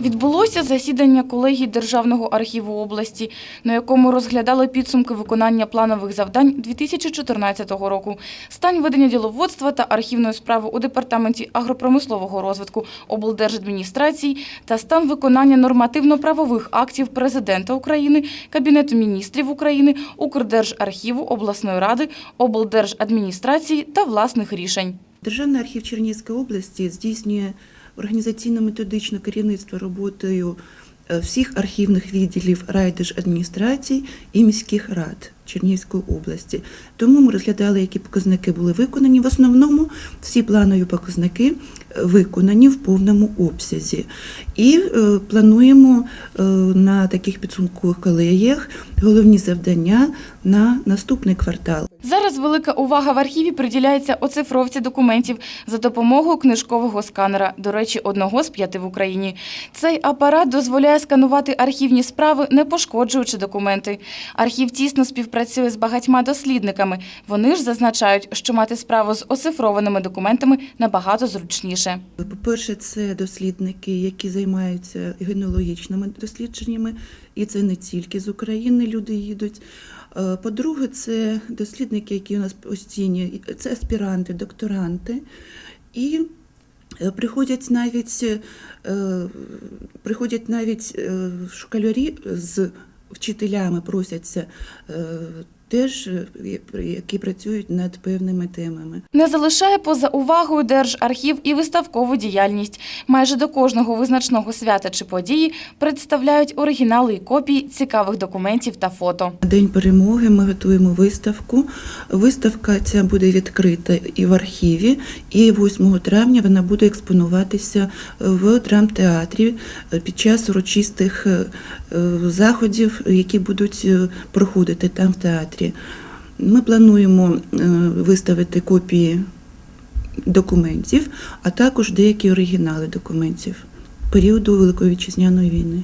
Відбулося засідання колегії Державного архіву області, на якому розглядали підсумки виконання планових завдань 2014 року, стан ведення діловодства та архівної справи у департаменті агропромислового розвитку облдержадміністрації та стан виконання нормативно-правових актів президента України, Кабінету міністрів України, Укрдержархіву, обласної ради, облдержадміністрації та власних рішень. Державний архів Чернігівської області здійснює організаційно-методичне керівництво роботою е, всіх архівних відділів райдержадміністрацій і міських рад Чернігівської області. Тому ми розглядали, які показники були виконані. В основному всі планові показники е, виконані в повному обсязі. І е, плануємо е, на таких підсумкових колегіях головні завдання на наступний квартал. Зараз велика увага в архіві приділяється оцифровці документів за допомогою книжкового сканера, до речі, одного з п'яти в Україні. Цей апарат дозволяє сканувати архівні справи, не пошкоджуючи документи. Архів тісно співпрацює з багатьма дослідниками. Вони ж зазначають, що мати справу з оцифрованими документами набагато зручніше. По-перше, це дослідники, які займаються генеалогічними дослідженнями, і це не тільки з України люди їдуть. Е, По-друге, це дослідники, які у нас постійні, це аспіранти, докторанти. І е, приходять навіть, е, приходять навіть школярі з вчителями, просяться е, теж, е, які працюють над певними темами. Не залишає поза увагою Держархів і виставкову діяльність. Майже до кожного визначного свята чи події представляють оригінали і копії цікавих документів та фото. На День перемоги ми готуємо виставку. Виставка ця буде відкрита і в архіві, і 8 травня вона буде експонуватися в драмтеатрі під час урочистих е, е, заходів, які будуть е, проходити там в театрі. Ми плануємо е, виставити копії документів, а також деякі оригінали документів періоду Великої вітчизняної війни.